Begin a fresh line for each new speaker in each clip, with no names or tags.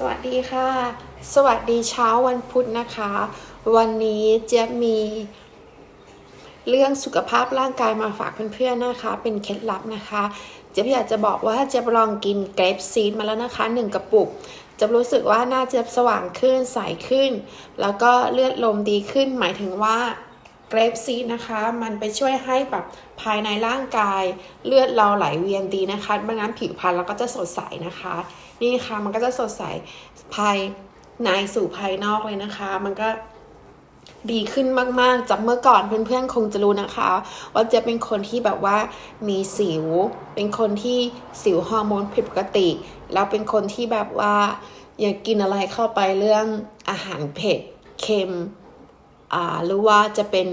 สวัสดีค่ะ สวัสดีเช้าวันพุธนะคะ วันนี้เจ๊มี เรื่องสุขภาพร่างกายมาฝากเพื่อนๆนะคะ เป็นเคล็ดลับนะคะ เจ๊อยากจะบอกว่าเจ๊ลองกินเกรปซีดมาแล้วนะคะหนึ่งกระปุกจะรู้สึกว่าหน้าเจ๊สว่างขึ้นใสขึ้น แล้วก็เลือดลมดีขึ้นหมายถึงว่า เกรปซีดนะคะ มันไปช่วยให้แบบภายในร่างกายเลือดเราไหลเวียนดีนะคะไม่งั้นผิวพรรณเราก็จะสดใสนะคะ นี่ค่ะมันก็จะสดใสภายในสู่ภายนอกเลยนะคะ มันก็ดีขึ้นมากๆ จากเมื่อก่อนเพื่อนๆคงจะรู้นะคะ ว่าจะเป็นคนที่แบบว่ามีสิว เป็นคนที่สิวฮอร์โมนผิดปกติ แล้วเป็นคนที่แบบว่าอยากกินอะไรเข้าไปเรื่องอาหารเผ็ดเค็ม หรือว่าจะเป็น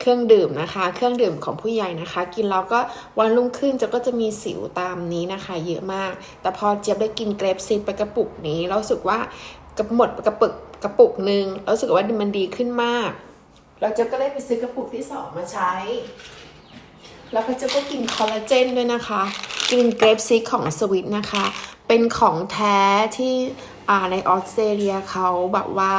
เครื่องดื่มนะคะ เครื่องดื่มของผู้ใหญ่นะคะ กินแล้วก็วันรุ่งขึ้นจะก็จะมีสิวตามนี้นะคะ เยอะมาก แต่พอเจี๊ยบได้กินเกรปซีดไปกระปุกนี้เราสึกว่ากระหมดกระปุกกระปุกหนึ่งเราสึกว่ามันดีขึ้นมาก เราเจะก็เลยไปซื้อกระปุกที่สองมาใช้ แล้วก็เจะก็กินคอลลาเจนด้วยนะคะ กินเกรปซีดของสวิตนะคะ เป็นของแท้ที่ในออสเตรเลียเขาแบบว่า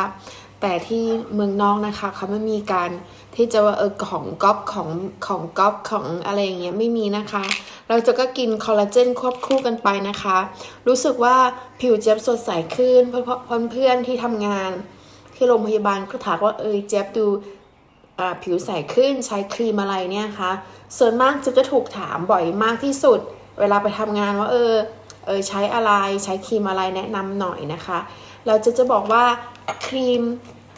แต่ที่เมืองนอกนะคะเขาไม่มีการที่จะว่าเออของก๊อปของของก๊อปของอะไรอย่างเงี้ยไม่มีนะคะ เราจะก็กินคอลลาเจนควบคู่กันไปนะคะ รู้สึกว่าผิวเจ็บสดใสขึ้น เพราะเพื่อนที่ทำงานที่โรงพยาบาลก็ถามว่าเออเจ็บดูผิวใสขึ้นใช้ครีมอะไรเนี่ยคะ ส่วนมากจะจะถูกถามบ่อยมากที่สุด เวลาไปทำงานว่าเออ เออใช้อะไรใช้ครีมอะไรแนะนำหน่อยนะคะ เราจะจะบอกว่าครีม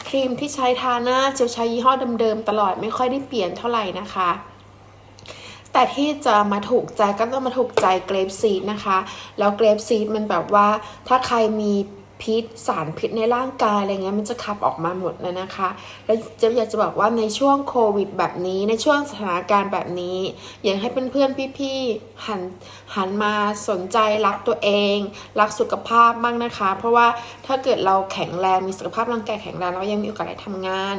ครีมที่ใช้ทาหน้าจะใช้ยี่ห้อเดิมๆตลอดไม่ค่อยได้เปลี่ยนเท่าไหร่นะคะ แต่ที่จะมาถูกใจก็ต้องมาถูกใจเกรปซีดนะคะ แล้วเกรปซีดมันแบบว่าถ้าใครมี พิษสารพิษในร่างกายอะไรเงี้ยมันจะขับออกมาหมดเลยนะคะ แล้วเจะอยากจะบอกว่าในช่วงโควิดแบบนี้ ในช่วงสถานการณ์แบบนี้ อยากให้เพื่อนๆพี่ๆหันหันมาสนใจรักตัวเอง รักสุขภาพบ้างนะคะ เพราะว่าถ้าเกิดเราแข็งแรงมีสุขภาพร่างกายแข็งแรงเรายังมีโอกาสได้ทำงาน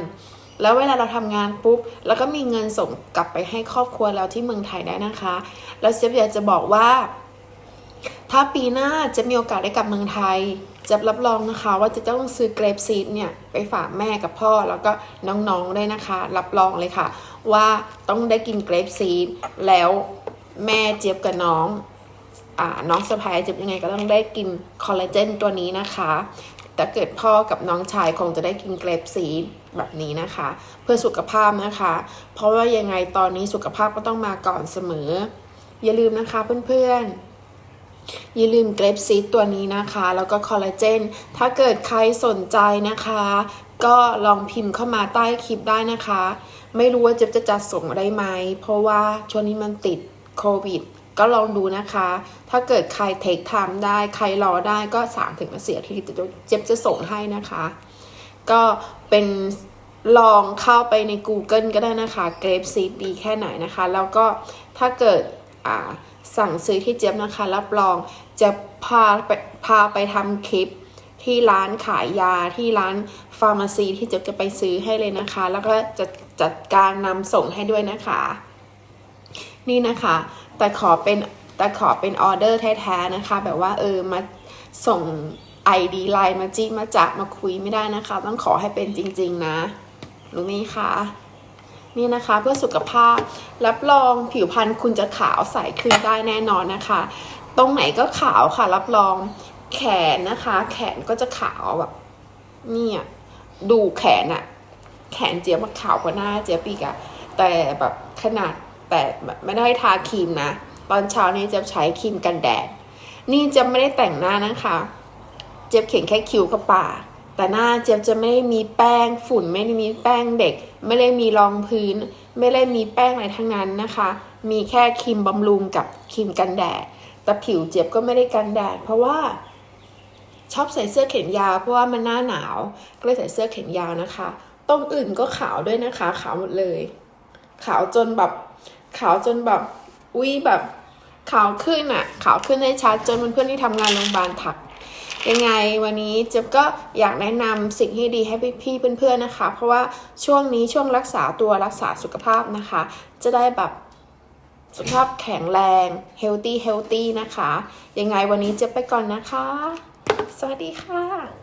แล้วเวลาเราทำงานปุ๊บแล้วก็มีเงินส่งกลับไปให้ครอบครัวเราที่เมืองไทยได้นะคะ แล้วเจ๊อยากจะบอกว่า ถ้าปีหน้าจะมีโอกาสได้กลับเมืองไทย จะรับรองนะคะว่าจะต้องซื้อเกรปซีดเนี่ยไปฝากแม่กับพ่อแล้วก็น้องๆได้นะคะ รับรองเลยค่ะ ว่าต้องได้กินเกรปซีดแล้วแม่เจี๊ยบกับน้องอน้องสะพายเจี๊ยบยังไงก็ต้องได้กินคอลลาเจนตัวนี้นะคะแต่เกิดพ่อกับน้องชายคงจะได้กินเกรปซีดแบบนี้นะคะ เพื่อสุขภาพนะคะ เพราะว่ายังไงตอนนี้สุขภาพก็ต้องมาก่อนเสมอ อย่าลืมนะคะเพื่อนๆ อย่าลืมเกรปซีดตัวนี้นะคะ แล้วก็คอลลาเจน ถ้าเกิดใครสนใจนะคะ ก็ลองพิมพ์เข้ามาใต้คลิปได้นะคะ ไม่รู้ว่าเจะจะจัดส่งได้ไหม เพราะว่าช่วงนี้มันติดโควิด ก็ลองดูนะคะ ถ้าเกิดใครเทคไทม์ได้ ใครรอได้ก็3ามถึงมาเสียทีเจ็บจะส่งให้นะคะ ก็เป็นลองเข้าไปใน Google ก็ได้นะคะ เกรปซีดดีแค่ไหนนะคะ แล้วก็ถ้าเกิดอ่า สั่งซื้อที่เจี๊ยบนะคะ รับรองจะพาไปพาไปทำคลิปที่ร้านขายยาที่ร้านฟาร์มาซีที่เจี๊ยบจะไปซื้อให้เลยนะคะ แล้วก็จะจัดการนำส่งให้ด้วยนะคะ นี่นะคะ แต่ขอเป็นแต่ขอเป็นออเดอร์แท้ๆนะคะ แบบว่าเออมาส่ง ID ไลน์มาจี้มาจับมาคุยไม่ได้นะคะ ต้องขอให้เป็นจริง ๆ นะรู้ไหมคะ นี่นะคะเพื่อสุขภาพรับรองผิวพรรณคุณจะขาวใสขึ้นได้แน่นอนนะคะ ตรงไหนก็ขาวค่ะ รับรองแขนนะคะ แขนก็จะขาวแบบเนี่ยดูแขนอะแขนเจี๊ยบมาขาวกว่าหน้าเจี๊ยบอีกอะแต่แบบขนาดแต่ไม่ได้ทาครีมนะ ตอนเช้านี้เจะใช้ครีมกันแดด นี่จะไม่ได้แต่งหน้านะคะ เจี๊ยบเขียนแค่คิ้วกับปาก แต่หน้าเจี๊ยบจะไม่ได้มีแป้งฝุ่น ไม่ได้มีแป้งเด็ก ไม่ได้มีรองพื้น ไม่ได้มีแป้งอะไรทั้งนั้นนะคะ มีแค่ครีมบำรุงกับครีมกันแดด แต่ผิวเจี๊ยบก็ไม่ได้กันแดด เพราะว่าชอบใส่เสื้อแขนยาวเพราะว่ามันหน้าหนาว ก็เลยใส่เสื้อแขนยาวนะคะ ตรงอื่นก็ขาวด้วยนะคะ ขาวหมดเลย ขาวจนแบบขาวจนแบบอุ้ยแบบขาวขึ้นอะขาวขึ้นได้ชัดจนเพื่อนๆที่ทำงานโรงพยาบาลถัก ยังไงวันนี้เจ๊บก็อยากแนะนำสิ่งที่ดีให้พี่ๆเพื่อนๆนะคะ เพราะว่าช่วงนี้ช่วงรักษาตัวรักษาสุขภาพนะคะ จะได้แบบสุขภาพแข็งแรง healthy healthy นะคะ ยังไงวันนี้เจ๊บไปก่อนนะคะ สวัสดีค่ะ